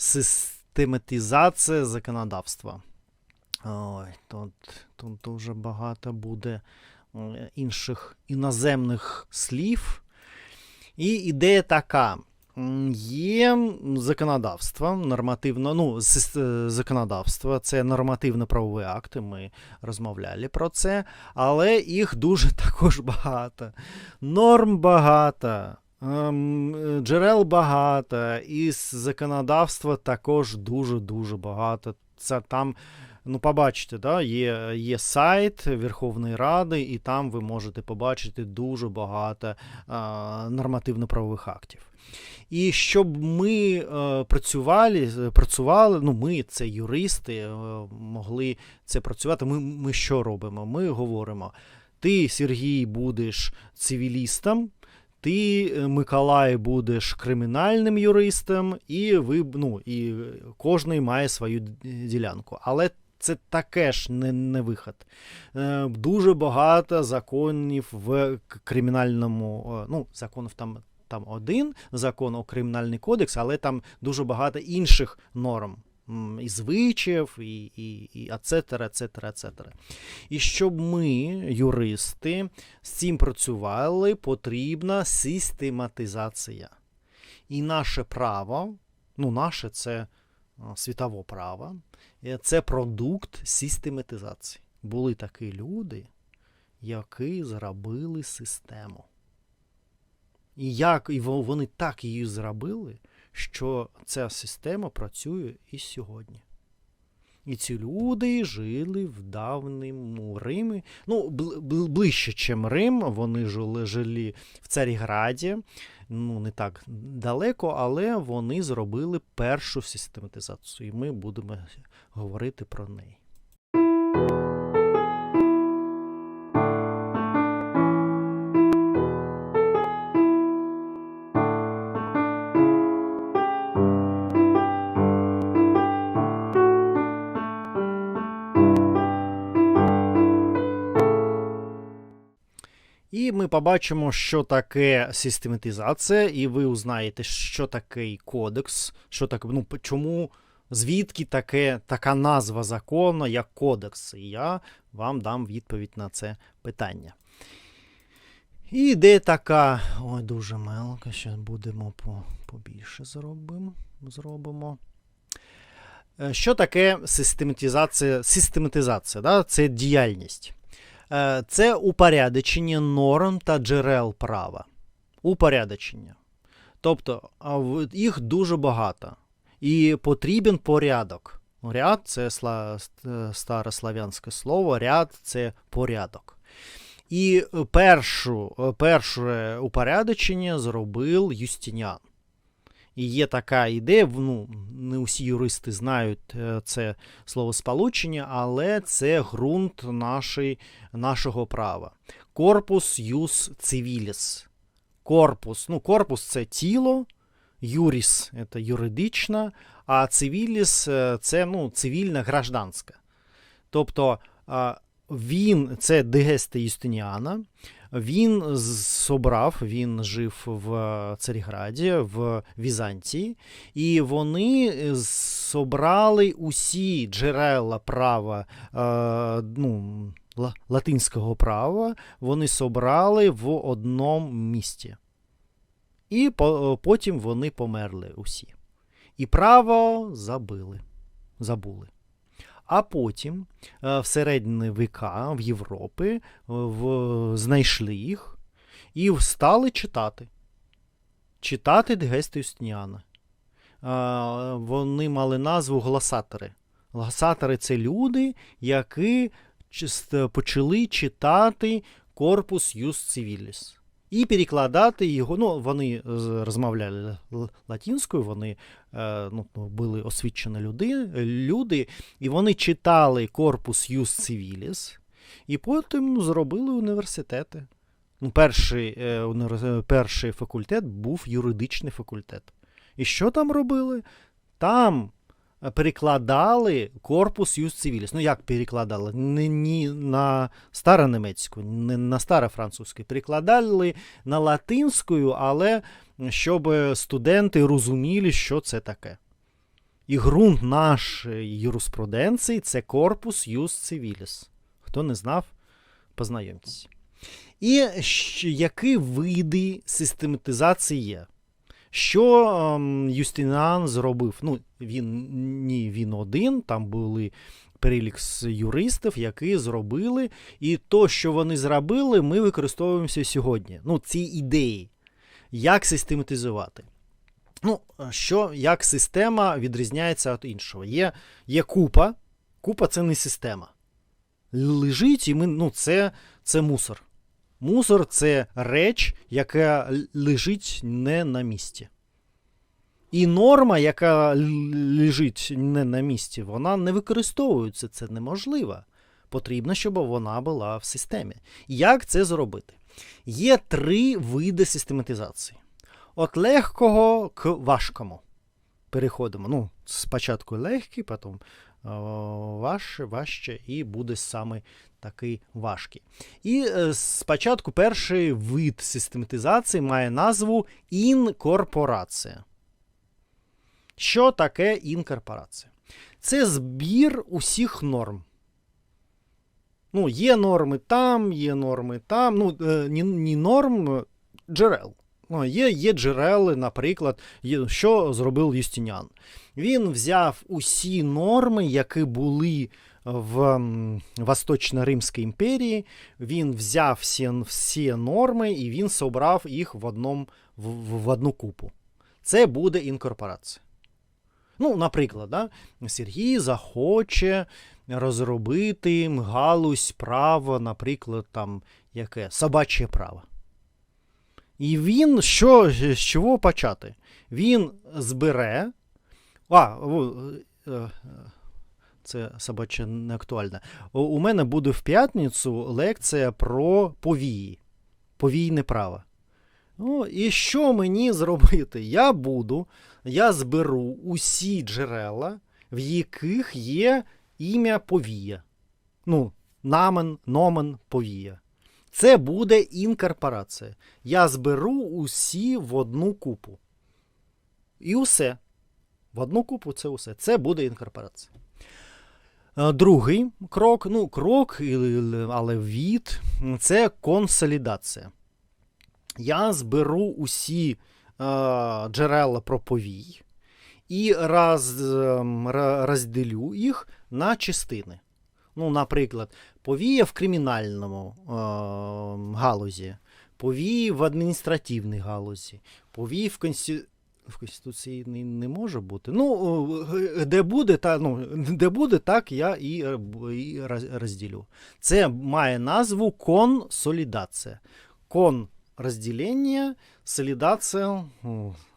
систематизація законодавства. Ой, тут, тут дуже багато буде інших іноземних слів. І ідея така. Є законодавство, нормативно, ну, е, законодавство, це нормативно-правові акти, ми розмовляли про це, але їх дуже також багато. Норм багато, джерел багато, і законодавства також дуже-дуже багато. Це там, ну, побачите, да, є, є сайт Верховної Ради, і там ви можете побачити дуже багато а, нормативно-правових актів. І щоб ми е, працювали, е, працювали, ну ми, це юристи, е, могли це працювати. Ми, ми що робимо? Ми говоримо: ти, Сергій, будеш цивілістом, ти, е, Миколай, будеш кримінальним юристом, і ви ну, і кожний має свою ділянку. Але це таке ж не, не виход. Е, дуже багато законів в кримінальному, ну, законів там там один закон о кримінальний кодекс, але там дуже багато інших норм. І звичаїв, і, і, і ацетера, ацетера, ацетера. І щоб ми, юристи, з цим працювали, потрібна систематизація. І наше право, ну, наше це а, світове право, е, це продукт систематизації. Були такі люди, які зробили систему. І як і вони так її зробили, що ця система працює і сьогодні. І ці люди жили в давньому Римі. Ну, бл- бл- ближче, ніж Рим. Вони жили, жили в Царіграді, ну не так далеко, але вони зробили першу систематизацію. І ми будемо говорити про неї. І ми побачимо, що таке систематизація, і ви узнаєте, що таке кодекс, що таке, ну, чому, звідки таке, така назва закону, як кодекс. І я вам дам відповідь на це питання. І ідея така, ой, дуже мелка, ще будемо по, побільше зробимо. зробимо. Е, Що таке систематизація? Систематизація, да? це діяльність. Е, Це упорядочення норм та джерел права. Упорядочення. Тобто їх дуже багато. І потрібен порядок. Ряд це ст- старослав'янське слово, ряд це порядок. І е, першу, е, перше упорядочення зробив Юстиніан. І є така ідея, ну, не усі юристи знають е, це словосполучення, але це ґрунт нашої, нашого права. Корпус юс цивіліс. Корпус. Ну, корпус це тіло, юріс це юридична, а цивіліс е, це ну, цивільна гражданська. Тобто він, це Дегеста Юстиніана, він собрав, він жив в е, Царіграді, в Візантії, і вони е, собрали усі джерела права, е, ну, латинського права, вони собрали в одному місті. І по, потім вони померли усі. І право забили, забули. А потім е, в середні віка в Європі е, в, знайшли їх і стали читати. Читати Дегеста Юстиніана. Е, Вони мали назву гласатори. Гласатори це люди, які почали читати корпус Юс Цивіліс. І перекладати його. Ну, вони розмовляли л- латинською, вони е, ну, були освічені люди, люди, і вони читали корпус Юс Цивіліс, і потім зробили університети. Ну, перший, е, перший факультет був юридичний факультет. І що там робили? Там е, перекладали корпус Юс Цивіліс. Ну, як перекладали? Не, не на старонемецьку, не на старофранцузьку. Перекладали на латинську, але щоб студенти розуміли, що це таке. І ґрунт нашої юриспруденції це корпус юс цивіліс. Хто не знав, познайомтесь. І які види систематизації є? Що ем, Юстиніан зробив? Ну, він ні він один, там були перелік з юристів, які зробили, і то, що вони зробили, ми використовуємося сьогодні. Ну, ці ідеї, як систематизувати. Ну, що, як система відрізняється від іншого? Є, є купа. Купа це не система. Лежить, і ми, ну, це, це мусор. Мусор це реч, яка лежить не на місці. І норма, яка лежить не на місці, вона не використовується. Це неможливо. Потрібно, щоб вона була в системі. Як це зробити? Є три види систематизації. От легкого к важкому. Переходимо. Ну, спочатку легкий, потім важче, важче, і буде саме такий важкий. І е, спочатку перший вид систематизації має назву інкорпорація. Що таке інкорпорація? Це збір усіх норм. Ну, є норми там, є норми там. Ну, е, ні, ні норм, е, джерел. Ну, є, є джерели, наприклад, що зробив Юстиніан. Він взяв усі норми, які були в Восточно-Римській імперії. Він взяв всі, всі норми і він собрав їх в, одном, в, в одну купу. Це буде інкорпорація. Ну, наприклад, да, Сергій захоче розробити галузь права, наприклад, там яке собаче право. І він що, з чого почати? Він збере. А, е, е, це собаче не актуальне. У мене буде в п'ятницю лекція про повії, повійне право. Ну, і що мені зробити? Я буду, я зберу усі джерела, в яких є ім'я повія. Ну, намен, номен повія. Це буде інкорпорація. Я зберу усі в одну купу. І усе. В одну купу це усе. Це буде інкорпорація. Е, Другий крок, ну, крок, але від це консолідація. Я зберу усі е, джерела про повій і роз, ем, розділю їх на частини. Ну, наприклад, повія в кримінальному е, галузі, повії в адміністративній галузі, повії в конституції. В Конституції не, може бути. Ну, е, де буде, та, ну, де буде, так я і, е, і розділю. Це має назву консолідація. Кон розділення, солідація,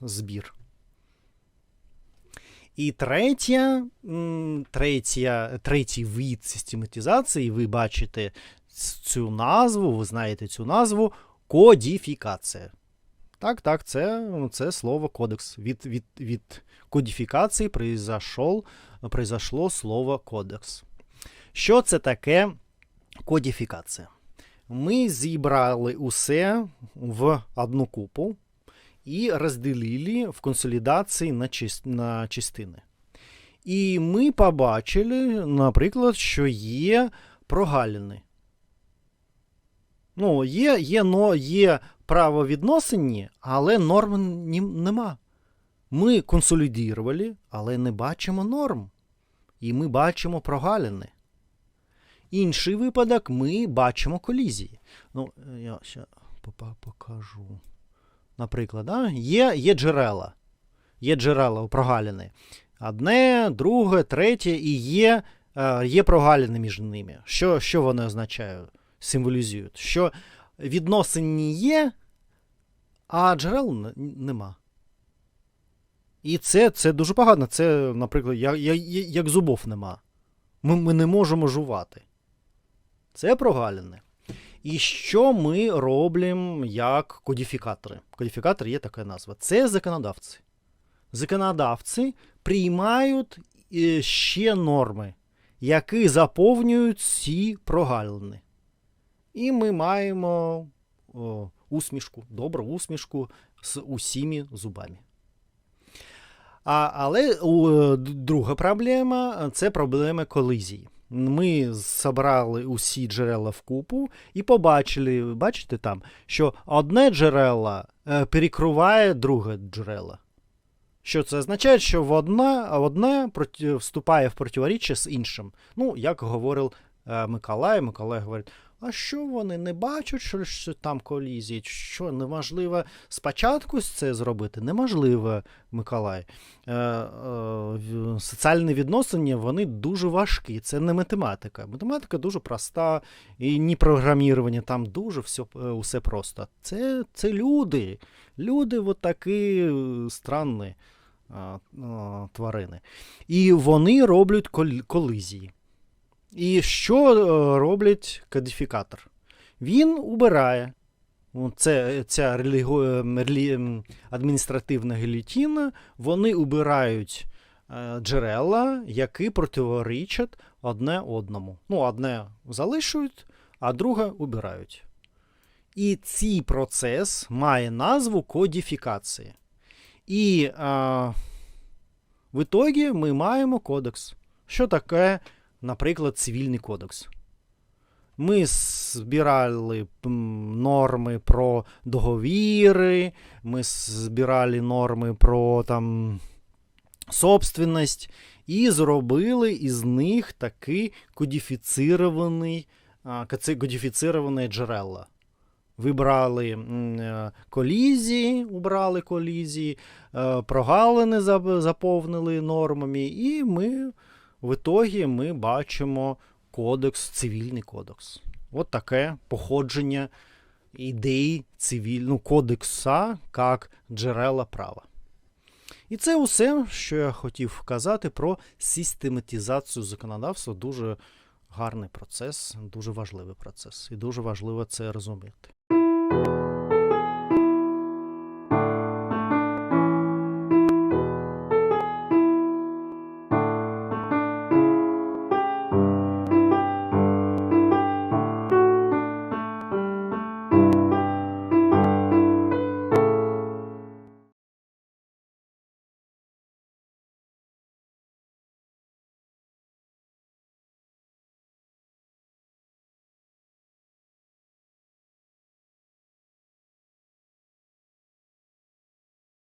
збір. І третя, третя, третій вид систематизації, ви бачите цю назву, ви знаєте цю назву кодифікація. Так, так, це, це слово кодекс. Від, від, від кодифікації произошел, слово кодекс. Що це таке кодифікація? Ми зібрали усе в одну купу і розділили в консолідації на, на частини. І ми побачили, наприклад, що є прогалини. Ну, є, є, но, є правовідносині, але норм нема. Ми консолідували, але не бачимо норм. І ми бачимо прогалини. Інший випадок ми бачимо колізії. Ну, я ще покажу. Наприклад, да? є, є джерела. Є джерела у прогалини. Одне, друге, третє, і є, е, є прогалини між ними. Що, що вони означають? Символізують? Що відносини є, а джерел нема. І це, це дуже погано. Це, наприклад, як, як зубов нема. Ми, ми не можемо жувати. Це прогалини. І що ми робимо як кодифікатори? Кодифікатор є така назва. Це законодавці. Законодавці приймають е, ще норми, які заповнюють ці прогалини. І ми маємо о, усмішку, добру усмішку з усіми зубами. А, але у, е, друга проблема це проблема колізії. Ми зібрали усі джерела в купу і побачили, бачите там, що одне джерело е, перекриває друге джерело. Що це означає, що одне, вступає в противоріччя з іншим. Ну, як говорив Миколай, Миколай говорить, а що вони не бачать, що, що там колізії? Що неможливо спочатку це зробити? Неможливо, Миколай. Е, е, соціальні відносини вони дуже важкі. Це не математика. Математика дуже проста, і ні програмірування, там дуже все, е, усе просто. Це, це люди. Люди от такі е, странні а, тварини. І вони роблять кол- колізії. І що е, роблять кодифікатор? Він убирає. Це, ця реліго, релі, ем, адміністративна гілітіна, вони убирають е, джерела, які противорічать одне одному. Ну, одне залишують, а друге убирають. І цей процес має назву кодифікації. І а, в ітогі ми маємо кодекс. Що таке, наприклад, цивільний кодекс? Ми збирали норми про договіри, ми збирали норми про там, собственність і зробили із них такий кодифіцірований, а, кодифіціровані джерела. Вибрали е, колізії, убрали колізії, е, прогалини заповнили нормами, і ми в ітогі ми бачимо кодекс, цивільний кодекс. От таке походження ідей цивільного кодекса як джерела права. І це усе, що я хотів казати про систематизацію законодавства. Дуже гарний процес, дуже важливий процес. І дуже важливо це розуміти.